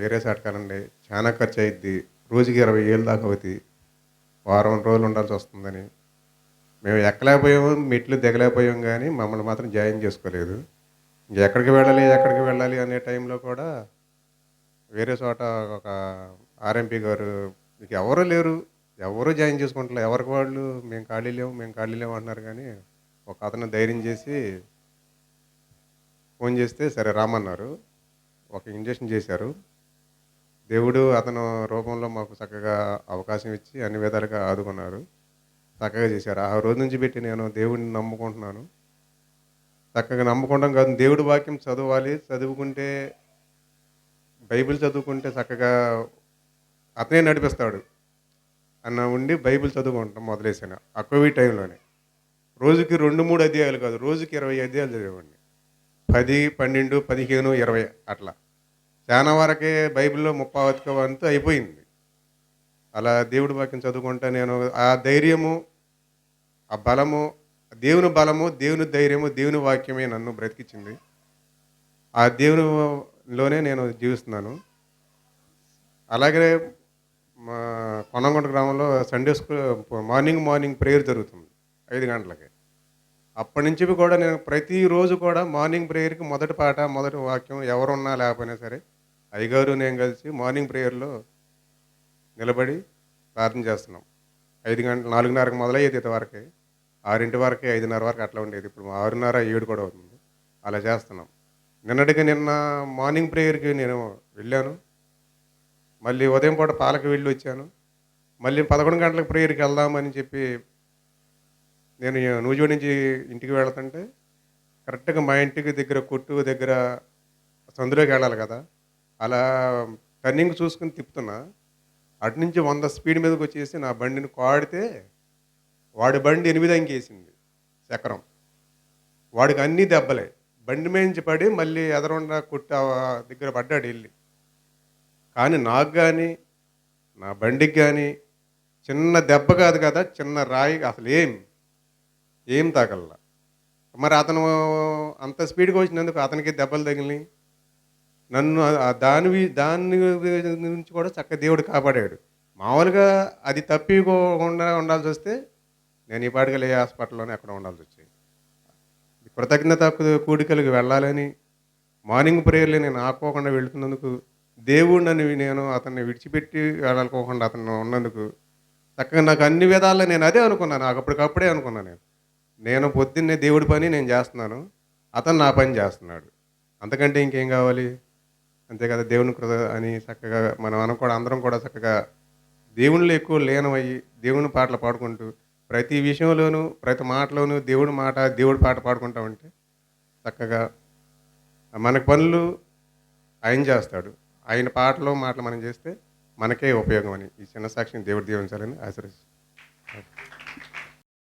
వేరే సాటకాలండి చాలా ఖర్చు అయిద్ది రోజుకి ఇరవై ఏళ్ళు దాకా అవుతుంది వారం రోజులు ఉండాల్సి వస్తుందని. మేము ఎక్కలేకపోయాము మెట్లు దిగలేకపోయాం కానీ మమ్మల్ని మాత్రం జాయిన్ చేసుకోలేదు. ఎక్కడికి వెళ్ళాలి ఎక్కడికి వెళ్ళాలి అనే టైంలో కూడా వేరే చోట ఒక ఆర్ఎంపీ గారు మీకు ఎవరు లేరు ఎవరు జాయిన్ చేసుకుంటారు ఎవరికి వాళ్ళు? మేము ఖాళీ లేవు మేము ఖాళీ లేవు అంటున్నారు కానీ ఒక అతను ధైర్యం చేసి ఫోన్ చేస్తే సరే రామన్నారు ఒక ఇంజక్షన్ చేశారు. దేవుడు అతను రూపంలో మాకు చక్కగా అవకాశం ఇచ్చి అన్ని విధాలుగా ఆదుకున్నారు. చక్కగా చేశారు. ఆ రోజు నుంచి పెట్టి నేను దేవుడిని నమ్ముకుంటున్నాను. చక్కగా నమ్ముకుంటాం కాదు దేవుడి వాక్యం చదవాలి చదువుకుంటే బైబిల్ చదువుకుంటే చక్కగా అతనే నడిపిస్తాడు అన్న ఉండి బైబిల్ చదువుకుంటాం మొదలేసాను. ఆ కోవిడ్ టైంలోనే. రోజుకి రెండు మూడు అధ్యాయాలు కాదు రోజుకి ఇరవై అధ్యాయాలు చదివేవాడిని. పది పన్నెండు పదిహేను ఇరవై అట్లా. చాలా వరకే బైబిల్లో ముప్పావతిక వంతు అయిపోయింది. అలా దేవుడి వాక్యం చదువుకుంటా నేను ఆ ధైర్యము ఆ బలము దేవుని బలము దేవుని ధైర్యము దేవుని వాక్యమే నన్ను బ్రతికించింది ఆ దేవునిలోనే నేను జీవిస్తున్నాను. అలాగే మా కొనంగొండ గ్రామంలో Sunday school morning morning prayer జరుగుతుంది ఐదు గంటలకి. అప్పటి నుంచి కూడా నేను ప్రతిరోజు కూడా మార్నింగ్ ప్రేయర్కి మొదటి పాట మొదటి వాక్యం ఎవరున్నా లేకపోయినా సరే అయ్యగారు నేను కలిసి మార్నింగ్ ప్రేయర్లో నిలబడి ప్రార్థన చేస్తున్నాం. ఐదు గంటల నాలుగున్నరకు మొదలయ్యేది ఇది ఆరింటి వరకే ఐదున్నర వరకు అట్లా ఉండేది. ఇప్పుడు ఆరున్నర ఏడు కూడా అవుతుంది. అలా చేస్తున్నాం. నిన్నటికి నిన్న మార్నింగ్ ప్రేయర్కి నేను వెళ్ళాను. మళ్ళీ ఉదయం పూట పాలకు వెళ్ళి వచ్చాను. మళ్ళీ పదకొండు గంటలకు ప్రేయర్కి వెళ్దామని చెప్పి నేను నూజో నుంచి ఇంటికి వెళ్తుంటే కరెక్ట్గా మా ఇంటికి దగ్గర కొట్టు దగ్గర సందులోకి వెళ్ళాలి కదా. అలా టర్నింగ్ చూసుకుని తిప్పుతున్నా. అటు నుంచి వంద స్పీడ్ మీదకి వచ్చేసి నా బండిని కాడితే వాడి బండి ఎనిమిది అంకేసింది చక్రం వాడికి అన్ని దెబ్బలే. బండి మేంచి పడి మళ్ళీ ఎదరుండా కొట్టు దగ్గర పడ్డాడు వెళ్ళి. కానీ నాకు కానీ నా బండికి కానీ చిన్న దెబ్బ కాదు కదా చిన్న రాయి అసలు ఏం ఏం తగల మరి అతను అంత స్పీడ్గా వచ్చినందుకు అతనికి దెబ్బలు తగిలినాయి. నన్ను దాని దాని నుంచి కూడా చక్క దేవుడు కాపాడాడు. మామూలుగా అది తప్పిపోకుండా ఉండాల్సి వస్తే నేను ఈ పాటికి ఏ హాస్పిటల్లోనే ఎక్కడ ఉండాల్సి వచ్చేది. కృతజ్ఞత కూడికలకు వెళ్ళాలని మార్నింగ్ ప్రేయర్లు నేను ఆపుకోకుండా వెళ్తున్నందుకు దేవుడు నన్ను నేను అతన్ని విడిచిపెట్టి వెళ్ళాలనుకోకుండా అతను ఉన్నందుకు చక్కగా నాకు అన్ని విధాలు నేను అదే అనుకున్నాను. నాకు అప్పటికప్పుడే అనుకున్నాను నేను. నేను పొద్దున్నే దేవుడి పని నేను చేస్తున్నాను అతను నా పని చేస్తున్నాడు. అంతకంటే ఇంకేం కావాలి? అంతే కదా దేవుని కృత అని చక్కగా మనం మనం కూడా అందరం కూడా చక్కగా దేవునిలో ఎక్కువ లీనమయ్యి దేవుని పాటలు పాడుకుంటూ ప్రతి విషయంలోనూ ప్రతి మాటలోనూ దేవుడి మాట దేవుడి పాట పాడుకుంటా ఉంటే చక్కగా మన పనులు ఆయన చేస్తాడు. ఆయన పాటలు మాటలు మనం చేస్తే మనకే ఉపయోగం అని ఈ చిన్న సాక్షిని దేవుడు దీవించాలని ఆశీర్వదిస్తాను